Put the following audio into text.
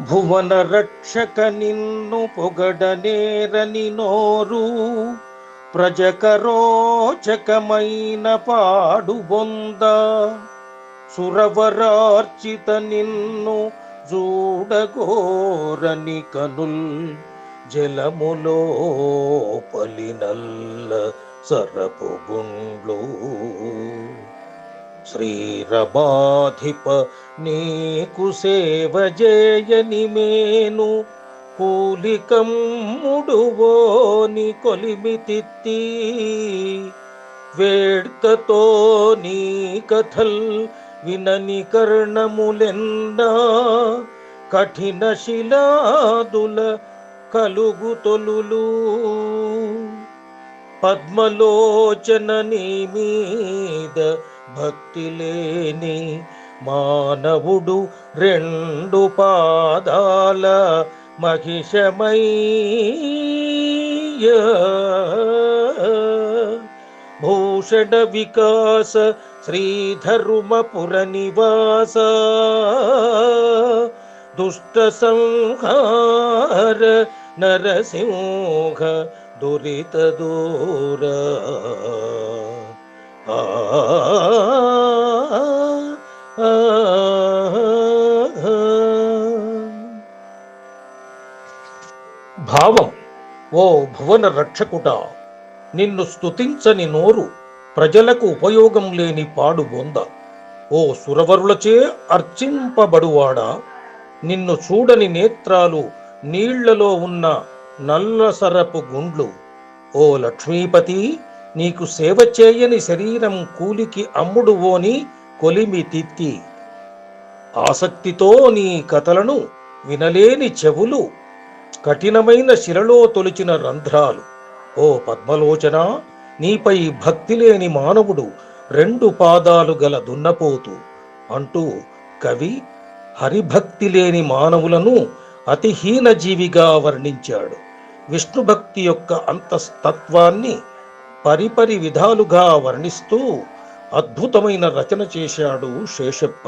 భువన రక్షక నిన్ను పొగడనేరని నోరు ప్రజకరోచకమైన పాడు బొంద. సురవరార్చిత నిన్ను చూడగోరని కనుల్ జలములో పలినల్ల సరపు గుండ్లు. శ్రీరమాధిప నీకు సేవ చేయని మేను. కూలికమ్ముడువోని కొలిమితిత్తి వేడ్కతో నీ కథల్ వినని కర్ణములెన్నా కఠిన శిలాదుల కలుగు తొలులు. పద్మలోచన నీ మీద భక్తి లేని మానవుడు రెండు పాదాల మహిషమయ్య. భూషణ వికాస శ్రీధర్మపుర నివాస దుష్ట సంహార నరసింహ దురిత దూర. భావం ఓ భువన రక్షకుట నిన్ను స్తుతించని నోరు ప్రజలకు ఉపయోగం లేని పాడు బొంద. ఓ సురవరులచే అర్చింపబడువాడా నిన్ను చూడని నేత్రాలు నీళ్ళలో ఉన్న నల్లసరపు గుండ్లు. ఓ లక్ష్మీపతి నీకు సేవ చేయని శరీరం కూలికి అమ్ముడు ఓని కొలిమి తిత్తి. ఆసక్తితో నీ కథలను వినలేని చెవులు కఠినమైన శిలలో తొలిచిన రంధ్రాలు. ఓ పద్మలోచన నీపై భక్తి లేని మానవుడు రెండు పాదాలు గల దున్నపోతు. అంటూ కవి హరిభక్తి లేని మానవులను అతిహీన జీవిగా వర్ణించాడు. విష్ణు భక్తి యొక్క అంతస్తత్వాన్ని పరిపరి విధాలుగా వర్ణిస్తూ అద్భుతమైన రచన చేశాడు శేషప్ప.